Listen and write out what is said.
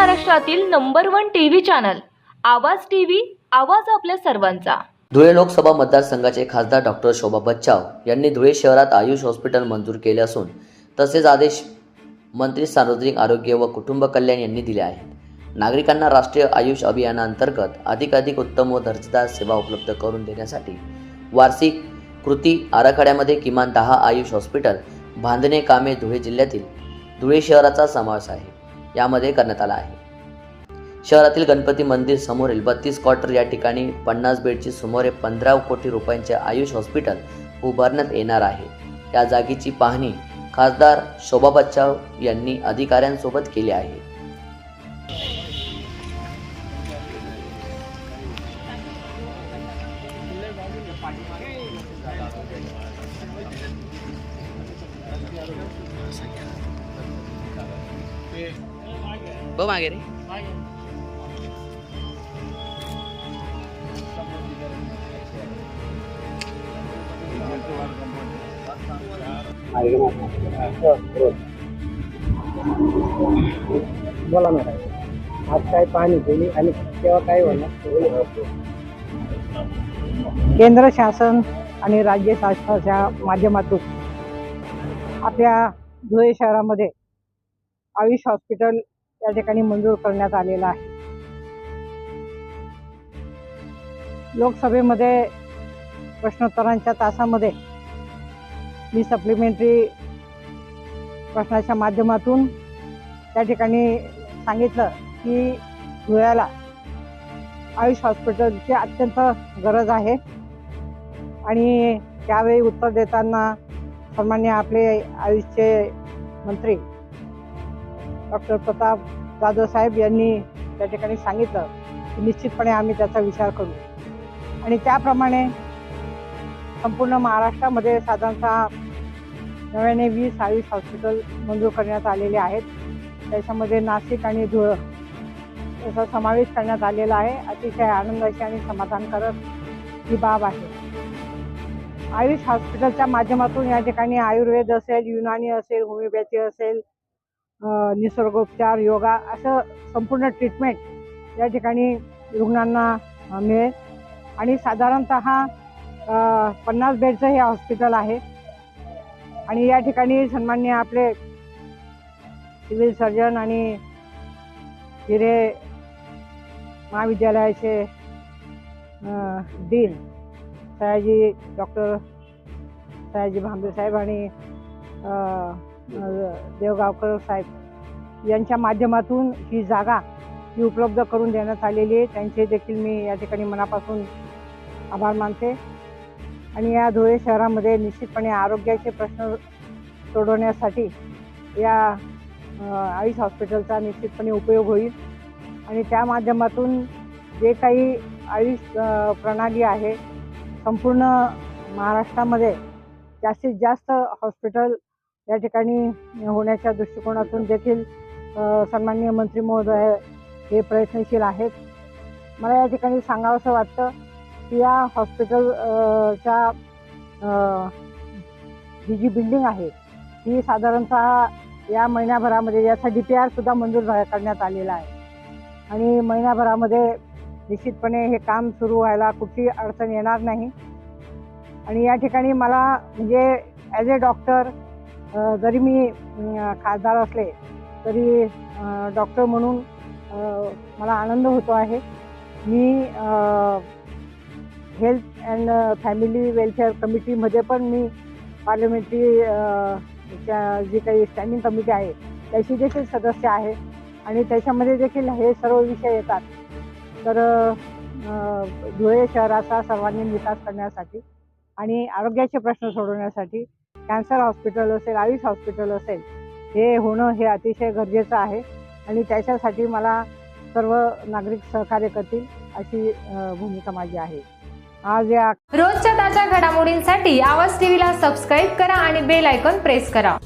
महाराष्ट्रातील number one TV channel Awaaz TV Awaaz आपल्या सर्वांचा. धुळे लोकसभा मतदारसंघाचे खासदार डॉक्टर शोभा बच्चाव यांनी धुळे शहरात आयुष हॉस्पिटल मंजूर केले असून तसेच आदेश मंत्री सार्वजनिक आरोग्य व कुटुंब कल्याण यांनी दिले आहेत. नागरिकांना राष्ट्रीय आयुष अभियानाअंतर्गत अधिकाधिक उत्तम व दर्जेदार सेवा उपलब्ध करून देण्यासाठी वार्षिक कृती आराखड्यामध्ये किमान दहा आयुष हॉस्पिटल बांधणे कामे धुळे जिल्ह्यातील धुळे शहराचा समावेश आहे. यामध्ये करण्यात आला आहे. शहरातील गणपती मंदिर समोरील बत्तीस क्वार्टर या ठिकाणी पन्नास बेडची सुमारे पंधरा कोटी रुपयांचे आयुष हॉस्पिटल उभारण्यात येणार आहे. या जागेची पाहणी खासदार शोभा बच्चाव यांनी अधिकाऱ्यांसोबत केली आहे. बघ मागे रे. बोला मॅडम आज काय पाहणी केली आणि तेव्हा काय होणार? केंद्र शासन आणि राज्य शासनाच्या माध्यमातून आपल्या धुळे शहरामध्ये आयुष हॉस्पिटल या ठिकाणी मंजूर करण्यात आलेला आहे. लोकसभेमध्ये प्रश्नोत्तरांच्या तासामध्ये मी सप्लिमेंटरी प्रश्नाच्या माध्यमातून त्या ठिकाणी सांगितलं की धुळ्याला आयुष हॉस्पिटलची अत्यंत गरज आहे. आणि त्यावेळी उत्तर देताना सन्मान्य आपले आयुषचे मंत्री डॉक्टर प्रताप जाधव साहेब यांनी त्या ठिकाणी सांगितलं की निश्चितपणे आम्ही त्याचा विचार करू. आणि त्याप्रमाणे संपूर्ण महाराष्ट्रामध्ये साधारणतः नव्याने वीस आयुष हॉस्पिटल मंजूर करण्यात आलेले आहेत. त्याच्यामध्ये नाशिक आणि धुळं याचा समावेश करण्यात आलेला आहे. अतिशय आनंदाची आणि समाधानकारक ही बाब आहे. आयुष हॉस्पिटलच्या माध्यमातून या ठिकाणी आयुर्वेद असेल युनानी असेल होमिओपॅथी असेल निसर्गोपचार योगा असं संपूर्ण ट्रीटमेंट या ठिकाणी रुग्णांना मिळेल. आणि साधारणत पन्नास बेडचं हे हॉस्पिटल आहे. आणि या ठिकाणी सन्मान्य आपले सिव्हिल सर्जन आणि हिरे महाविद्यालयाचे dean dean Sayaji doctor Sayaji Bhambe साहेब आणि देवगावकर साहेब यांच्या माध्यमातून ही जागा ही उपलब्ध करून देण्यात आलेली आहे. त्यांचे देखील मी या ठिकाणी मनापासून आभार मानते. आणि या धुळे शहरामध्ये निश्चितपणे आरोग्याचे प्रश्न सोडवण्यासाठी या आईस हॉस्पिटलचा निश्चितपणे उपयोग होईल. आणि त्या माध्यमातून जे काही आयुष प्रणाली आहे संपूर्ण महाराष्ट्रामध्ये जास्तीत जास्त हॉस्पिटल या ठिकाणी होण्याच्या दृष्टिकोनातून देखील सन्माननीय मंत्री महोदय हे प्रयत्नशील आहेत. मला या ठिकाणी सांगावंसं वाटतं की या हॉस्पिटलच्या ही जी बिल्डिंग आहे ही साधारणतः या महिन्याभरामध्ये याचा डी पी आर सुद्धा मंजूर करण्यात आलेला आहे. आणि महिन्याभरामध्ये निश्चितपणे हे काम सुरू व्हायला कुठली अडचण येणार नाही. आणि या ठिकाणी मला म्हणजे ॲज ए डॉक्टर जरी मी खासदार असले तरी डॉक्टर म्हणून मला आनंद होतो आहे. मी हेल्थ अँड फॅमिली वेलफेअर कमिटीमध्ये पण मी पार्लमेंटरी जी काही स्टँडिंग कमिटी आहे त्याची देखील सदस्य आहे. आणि त्याच्यामध्ये देखील हे सर्व विषय येतात. तर धुळे शहराचा सर्वांगीण विकास करण्यासाठी आणि आरोग्याचे प्रश्न सोडवण्यासाठी कॅन्सर हॉस्पिटल असेल आयुष हॉस्पिटल असेल हे होणं हे अतिशय गरजेचं आहे. आणि त्याच्यासाठी मला सर्व नागरिक सहकार्य करतील अशी भूमिका माझी आहे. आज या रोजच्या ताज्या घडामोडींसाठी आवाज टीव्हीला सबस्क्राईब करा आणि बेल आयकॉन प्रेस करा.